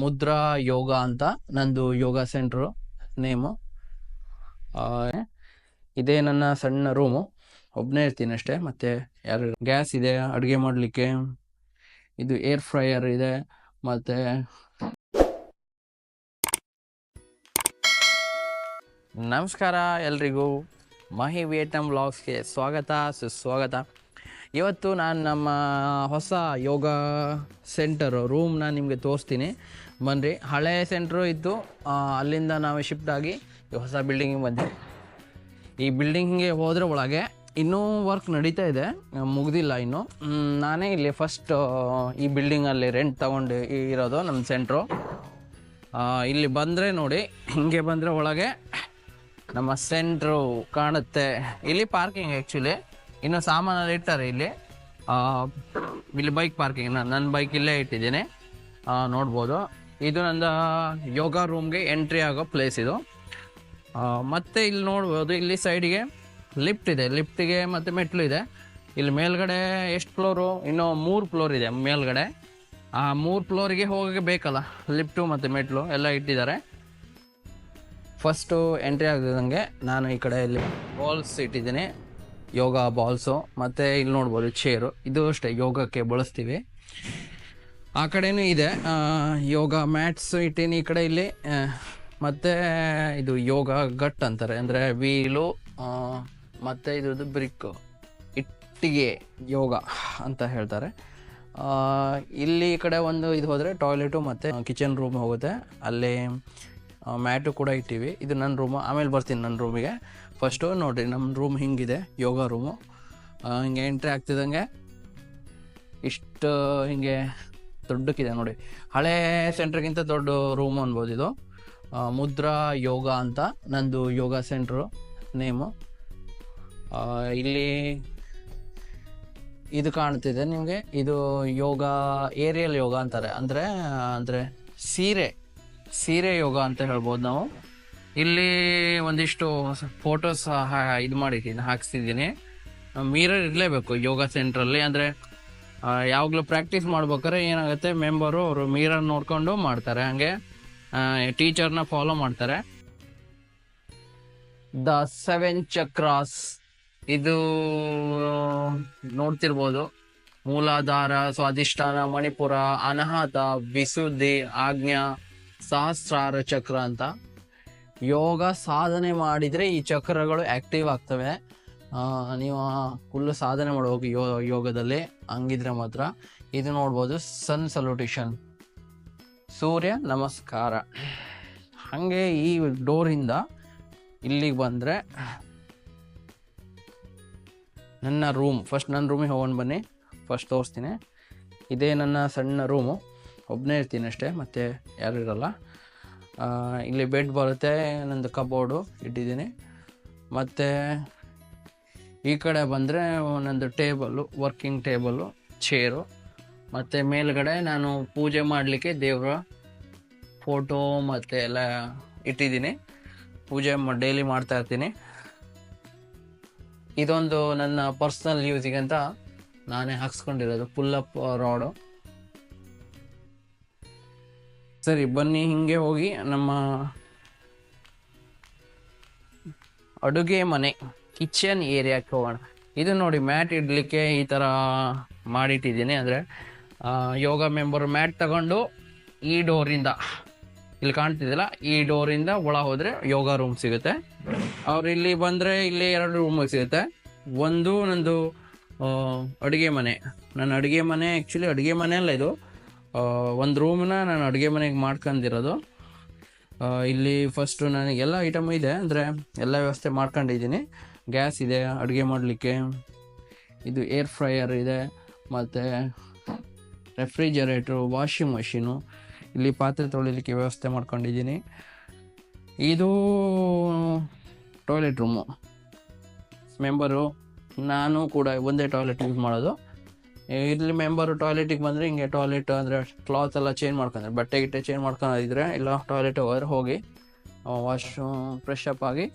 ಮುದ್ರಾ ಯೋಗ ಅಂತ ನಂದು ಯೋಗ centre, name. ಇದೇ ನನ್ನ ಸಣ್ಣ ರೂಮು. ಒಬ್ಬನೇ ಇರ್ತೀನಿ ಅಷ್ಟೇ, ಮತ್ತು ಯಾರು ಗ್ಯಾಸ್ ಇದೆ, ಅಡುಗೆ ಮಾಡಲಿಕ್ಕೆ. ಇದು ಏರ್ ಫ್ರೈಯರ್ ಇದೆ, ಮತ್ತು ನಮಸ್ಕಾರ ಎಲ್ರಿಗೂ. ಮಹಿ ವಿಯೆಟ್ನಾಂ ವ್ಲಾಗ್ಸ್ಗೆ ಸ್ವಾಗತ, ಸುಸ್ವಾಗತ. ಇವತ್ತು ನಾನು ನಮ್ಮ ಹೊಸ ಯೋಗ ಸೆಂಟರು ರೂಮ್ನ ನಿಮಗೆ ತೋರಿಸ್ತೀನಿ. ಬನ್ನಿರಿ ಹಳೆ ಸೆಂಟ್ರು ಇತ್ತು ಅಲ್ಲಿಂದ ನಾವು ಶಿಫ್ಟ್ ಆಗಿ ಈ ಹೊಸ ಬಿಲ್ಡಿಂಗಿಗೆ ಬಂದ್ವಿ. ಈ ಬಿಲ್ಡಿಂಗಿಗೆ ಹೋದರೆ ಒಳಗೆ ಇನ್ನೂ ವರ್ಕ್ ನಡೀತಾ ಇದೆ, ಮುಗ್ದಿಲ್ಲ ಇನ್ನೂ. ನಾನೇ ಇಲ್ಲಿ ಫಸ್ಟ್ ಈ ಬಿಲ್ಡಿಂಗಲ್ಲಿ ರೆಂಟ್ ತೊಗೊಂಡು ಇರೋದು ನಮ್ಮ ಸೆಂಟ್ರು ಇಲ್ಲಿ ಬಂದರೆ ನೋಡಿ, ಹಿಂಗೆ ಬಂದರೆ ಒಳಗೆ ನಮ್ಮ ಸೆಂಟ್ರು ಕಾಣುತ್ತೆ. ಇಲ್ಲಿ ಪಾರ್ಕಿಂಗ್ ಆ್ಯಕ್ಚುಲಿ ಇನ್ನು ಸಾಮಾನೆಲ್ಲ ಇಟ್ಟಾರೆ ಇಲ್ಲಿ. ಇಲ್ಲಿ ಬೈಕ್ ಪಾರ್ಕಿಂಗ್ ನನ್ನ ಬೈಕ್ ಇಲ್ಲೇ ಇಟ್ಟಿದ್ದೀನಿ. ನೋಡ್ಬೋದು. ಇದು ನನ್ನ ಯೋಗ ರೂಮ್ಗೆ ಎಂಟ್ರಿ ಆಗೋ ಪ್ಲೇಸ್ ಇದು. ಮತ್ತೆ ಇಲ್ಲಿ ನೋಡ್ಬೋದು, ಇಲ್ಲಿ ಸೈಡಿಗೆ ಲಿಫ್ಟ್ ಇದೆ. ಲಿಫ್ಟಿಗೆ ಮತ್ತು ಮೆಟ್ಲು ಇದೆ. ಇಲ್ಲಿ ಮೇಲ್ಗಡೆ ಎಷ್ಟು ಫ್ಲೋರು ಇನ್ನು ಮೂರು ಫ್ಲೋರ್ ಇದೆ ಮೇಲ್ಗಡೆ. ಆ, ಮೂರು ಫ್ಲೋರಿಗೆ ಹೋಗೋಕ್ಕೆ ಬೇಕಲ್ಲ. ಲಿಫ್ಟು ಮತ್ತು ಮೆಟ್ಲು ಎಲ್ಲ ಇಟ್ಟಿದ್ದಾರೆ. ಫಸ್ಟು ಎಂಟ್ರಿ ಆಗದಂಗೆ ನಾನು ಈ ಕಡೆ ಇಲ್ಲಿ ಬಾಲ್ಸ್ ಇಟ್ಟಿದ್ದೀನಿ. ಯೋಗ ಬಾಲ್ಸು, ಮತ್ತು ಇಲ್ಲಿ ನೋಡ್ಬೋದು ಚೇರು ಇದು ಅಷ್ಟೇ, ಯೋಗಕ್ಕೆ ಬಳಸ್ತೀವಿ. ಆ ಕಡೆನೂ ಇದೆ. ಯೋಗ ಮ್ಯಾಟ್ಸ್ ಇಟ್ಟೀನಿ ಈ ಕಡೆ ಇಲ್ಲಿ. ಮತ್ತೆ ಇದು ಯೋಗ ಗಟ್ ಅಂತಾರೆ. ಅಂದರೆ ವೀಲು ಮತ್ತು ಇದ್ರದ್ದು ಬ್ರಿಕ್ ಇಟ್ಟಿಗೆ ಯೋಗ ಅಂತ ಹೇಳ್ತಾರೆ. ಇಲ್ಲಿ ಈ ಕಡೆ ಒಂದು ಇದು ಹೋದರೆ ಟಾಯ್ಲೆಟು ಮತ್ತು ಕಿಚನ್ ರೂಮ್ ಹೋಗುತ್ತೆ. ಅಲ್ಲಿ ಮ್ಯಾಟು ಕೂಡ ಇಟ್ಟಿವಿ. ಇದು ನನ್ನ ರೂಮು. ಆಮೇಲೆ ಬರ್ತೀನಿ ನನ್ನ ರೂಮಿಗೆ. ಫಸ್ಟು ನೋಡಿರಿ ನಮ್ಮ ರೂಮ್ ಹಿಂಗಿದೆ, ಯೋಗ ರೂಮು. ಹಿಂಗೆ ಎಂಟ್ರಿ ಆಗ್ತಿದ್ದಂಗೆ ಇಷ್ಟು ಹಿಂಗೆ ದೊಡ್ಡಕ್ಕಿದೆ ನೋಡಿ. ಹಳೆ ಸೆಂಟ್ರ್ಗಿಂತ ದೊಡ್ಡ ರೂಮ್ ಅನ್ಬೋದು ಇದು. ಮುದ್ರಾ ಯೋಗ ಅಂತ ನಂದು ಯೋಗ ಸೆಂಟ್ರು ನೇಮು. ಇಲ್ಲಿ ಇದು ಕಾಣ್ತಿದೆ ನಿಮಗೆ. ಇದು ಯೋಗ, ಏರಿಯಲ್ ಯೋಗ ಅಂತಾರೆ. ಅಂದರೆ ಅಂದರೆ ಸೀರೆ ಸೀರೆ ಯೋಗ ಅಂತ ಹೇಳ್ಬೋದು ನಾವು. ಇಲ್ಲಿ ಒಂದಿಷ್ಟು ಫೋಟೋಸ್ ಇದು ಮಾಡಿದ್ದೀನಿ, ಹಾಕ್ಸಿದ್ದೀನಿ. ಮಿರರ್ ಇರಲೇಬೇಕು ಯೋಗ ಸೆಂಟ್ರಲ್ಲಿ ಅಂದರೆ ಯಾವಾಗಲೂ ಪ್ರಾಕ್ಟೀಸ್ ಮಾಡ್ಬೇಕಾದ್ರೆ ಏನಾಗುತ್ತೆ ಮೆಂಬರು ಅವರು ಮಿರರ್ ನೋಡ್ಕೊಂಡು ಮಾಡ್ತಾರೆ. ಹಾಗೆ ಟೀಚರ್ನ ಫಾಲೋ ಮಾಡ್ತಾರೆ. ದ ಸೆವೆನ್ ಚಕ್ರಾಸ್ ಇದು, ನೋಡ್ತಿರ್ಬೋದು. ಮೂಲಾಧಾರ, ಸ್ವಾಧಿಷ್ಠಾನ, ಮಣಿಪುರ, ಅನಾಹತ ವಿಸುದ್ಧಿ ಆಜ್ಞಾ, ಸಹಸ್ರಾರ ಚಕ್ರ ಅಂತ. ಯೋಗ ಸಾಧನೆ ಮಾಡಿದರೆ ಈ ಚಕ್ರಗಳು ಆ್ಯಕ್ಟಿವ್ ಆಗ್ತವೆ. ನೀವು ಫುಲ್ಲು ಸಾಧನೆ ಮಾಡಬೇಕು ಯೋ, ಯೋಗದಲ್ಲಿ. ಹಂಗಿದ್ರೆ ಮಾತ್ರ ಇದು ನೋಡ್ಬೋದು ಸನ್ ಸಲ್ಯೂಟೇಷನ್ ಸೂರ್ಯ ನಮಸ್ಕಾರ. ಹಾಗೆ ಈ ಡೋರಿಂದ ಇಲ್ಲಿಗೆ ಬಂದರೆ ನನ್ನ ರೂಮ್ ಫಸ್ಟ್ ನನ್ನ ರೂಮಿಗೆ ಹೋಗೋಣ ಬನ್ನಿ. ಫಸ್ಟ್ ತೋರಿಸ್ತೀನಿ. ಇದೇ ನನ್ನ ಸಣ್ಣ ರೂಮು ಒಬ್ಬನೇ ಇರ್ತೀನಿ ಅಷ್ಟೇ, ಮತ್ತು ಯಾರು ಇರಲ್ಲ. ಇಲ್ಲಿ ಬೆಡ್ ಬರುತ್ತೆ, ನಂದು ಕಬೋರ್ಡು ಇಟ್ಟಿದ್ದೀನಿ. ಮತ್ತು ಈ ಕಡೆ ಬಂದರೆ ಒಂದೊಂದು ಟೇಬಲ್ಲು, ವರ್ಕಿಂಗ್ ಟೇಬಲ್ಲು, ಚೇರು. ಮತ್ತು ಮೇಲ್ಗಡೆ ನಾನು ಪೂಜೆ ಮಾಡಲಿಕ್ಕೆ ದೇವರ ಫೋಟೋ ಮತ್ತು ಎಲ್ಲ ಇಟ್ಟಿದ್ದೀನಿ. ಪೂಜೆ ಡೈಲಿ ಮಾಡ್ತಾ ಇರ್ತೀನಿ. ಇದೊಂದು ನನ್ನ ಪರ್ಸ್ನಲ್ ಯೂಸಿಗೆ ಅಂತ ನಾನೇ ಹಾಕ್ಸ್ಕೊಂಡಿರೋದು ಪುಲ್ಲಪ್ ರಾಡು. ಸರಿ, ಬನ್ನಿ ಹಿಂಗೆ ಹೋಗಿ ನಮ್ಮ ಅಡುಗೆ ಮನೆ ಕಿಚನ್ ಏರಿಯಾಕ್ಕೆ ಹೋಗೋಣ. ಇದು ನೋಡಿ ಮ್ಯಾಟ್ ಇಡಲಿಕ್ಕೆ ಈ ಥರ ಮಾಡಿಟ್ಟಿದ್ದೀನಿ. ಅಂದರೆ ಯೋಗ ಮೆಂಬರ್ ಮ್ಯಾಟ್ ತಗೊಂಡು ಈ ಡೋರಿಂದ ಇಲ್ಲಿ ಕಾಣ್ತಿದ್ದಿಲ್ಲ ಈ ಡೋರಿಂದ ಒಳ ಹೋದರೆ ಯೋಗ ರೂಮ್ ಸಿಗುತ್ತೆ. ಅವ್ರು ಇಲ್ಲಿ ಬಂದರೆ ಇಲ್ಲಿ ಎರಡು ರೂಮ್ ಸಿಗುತ್ತೆ. ಒಂದು ನಂದು ಅಡುಗೆ ಮನೆ. ನನ್ನ ಅಡುಗೆ ಮನೆ ಆ್ಯಕ್ಚುಲಿ ಅಡುಗೆ ಮನೆ ಅಲ್ಲ ಇದು. ಒಂದು ರೂಮ್ನ ನಾನು ಅಡುಗೆ ಮನೆಗೆ ಮಾಡ್ಕೊಂಡಿರೋದು. ಇಲ್ಲಿ ಫಸ್ಟು ನನಗೆ ಎಲ್ಲ ಐಟಮ್ ಇದೆ, ಅಂದರೆ ಎಲ್ಲ ವ್ಯವಸ್ಥೆ ಮಾಡ್ಕೊಂಡಿದ್ದೀನಿ. ಗ್ಯಾಸ್ ಇದೆ, ಅಡುಗೆ ಮಾಡಲಿಕ್ಕೆ. ಇದು ಏರ್ ಫ್ರೈಯರ್ ಇದೆ, ಮತ್ತು ರೆಫ್ರಿಜರೇಟ್ರು ವಾಷಿಂಗ್ ಮಷೀನು ಇಲ್ಲಿ ಪಾತ್ರೆ ತೊಳಿಲಿಕ್ಕೆ ವ್ಯವಸ್ಥೆ ಮಾಡ್ಕೊಂಡಿದ್ದೀನಿ. ಇದು ಟಾಯ್ಲೆಟ್ ರೂಮು ಮೆಂಬರು ನಾನು ಕೂಡ ಒಂದೇ ಟಾಯ್ಲೆಟ್ ಯೂಸ್ ಮಾಡೋದು. ಇಲ್ಲಿ ಮೆಂಬರು ಟಾಯ್ಲೆಟಿಗೆ ಬಂದರೆ ಹಿಂಗೆ ಟಾಯ್ಲೆಟ್ ಅಂದರೆ ಕ್ಲಾತ್ ಎಲ್ಲ ಚೇಂಜ್ ಮಾಡ್ಕೊಂಡ್ರೆ, ಬಟ್ಟೆ ಗಿಟ್ಟೆ ಚೇಂಜ್ ಮಾಡ್ಕೊಂಡಿದ್ರೆ ಇಲ್ಲ ಟಾಯ್ಲೆಟ್ ಹೋದ್ರೆ ಹೋಗಿ ವಾಶ್ರೂಮ್ ಫ್ರೆಶ್ ಅಪ್ ಆಗಿ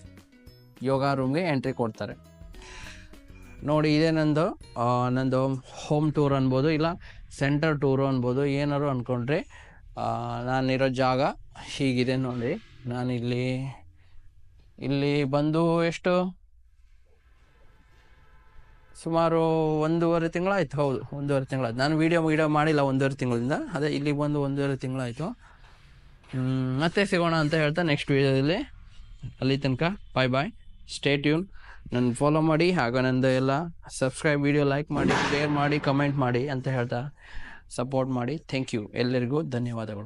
ಯೋಗ ರೂಮ್ಗೆ ಎಂಟ್ರಿ ಕೊಡ್ತಾರೆ. ನೋಡಿ, ಇದೇ ನಂದು ನಂದು ಹೋಮ್ ಟೂರ್ ಅನ್ಬೋದು, ಇಲ್ಲ ಸೆಂಟರ್ ಟೂರು ಅನ್ಬೋದು ಏನಾರು ಅಂದ್ಕೊಂಡ್ರೆ ನಾನಿರೋ ಜಾಗ ಹೀಗಿದೆ ನೋಡಿ. ನಾನಿಲ್ಲಿ, ಇಲ್ಲಿ ಬಂದು ಎಷ್ಟು ಸುಮಾರು ಒಂದೂವರೆ ತಿಂಗಳಾಯ್ತು, ಹೌದು, ಒಂದೂವರೆ ತಿಂಗಳಾಯ್ತು. ನಾನು ವೀಡಿಯೋ ವೀಡಿಯೋ ಮಾಡಿಲ್ಲ ಒಂದೂವರೆ ತಿಂಗಳಿಂದ, ಅದೇ ಇಲ್ಲಿ ಬಂದು ಒಂದೂವರೆ ತಿಂಗಳಾಯಿತು. ಮತ್ತೆ ಸಿಗೋಣ ಅಂತ ಹೇಳ್ತಾ ನೆಕ್ಸ್ಟ್ ವೀಡಿಯೋದಲ್ಲಿ ಅಲ್ಲಿ ತನಕ ಬಾಯ್ ಬಾಯ್ ಸ್ಟೇ ಟ್ಯೂನ್ ನನ್ನ ಫಾಲೋ ಮಾಡಿ, ಹಾಗೂ ನಂದು ಎಲ್ಲ ಸಬ್ಸ್ಕ್ರೈಬ್ ವಿಡಿಯೋ ಲೈಕ್ ಮಾಡಿ ಶೇರ್ ಮಾಡಿ ಕಮೆಂಟ್ ಮಾಡಿ ಅಂತ ಹೇಳ್ತಾ ಸಪೋರ್ಟ್ ಮಾಡಿ. ಥ್ಯಾಂಕ್ ಯು ಎಲ್ಲರಿಗೂ ಧನ್ಯವಾದಗಳು.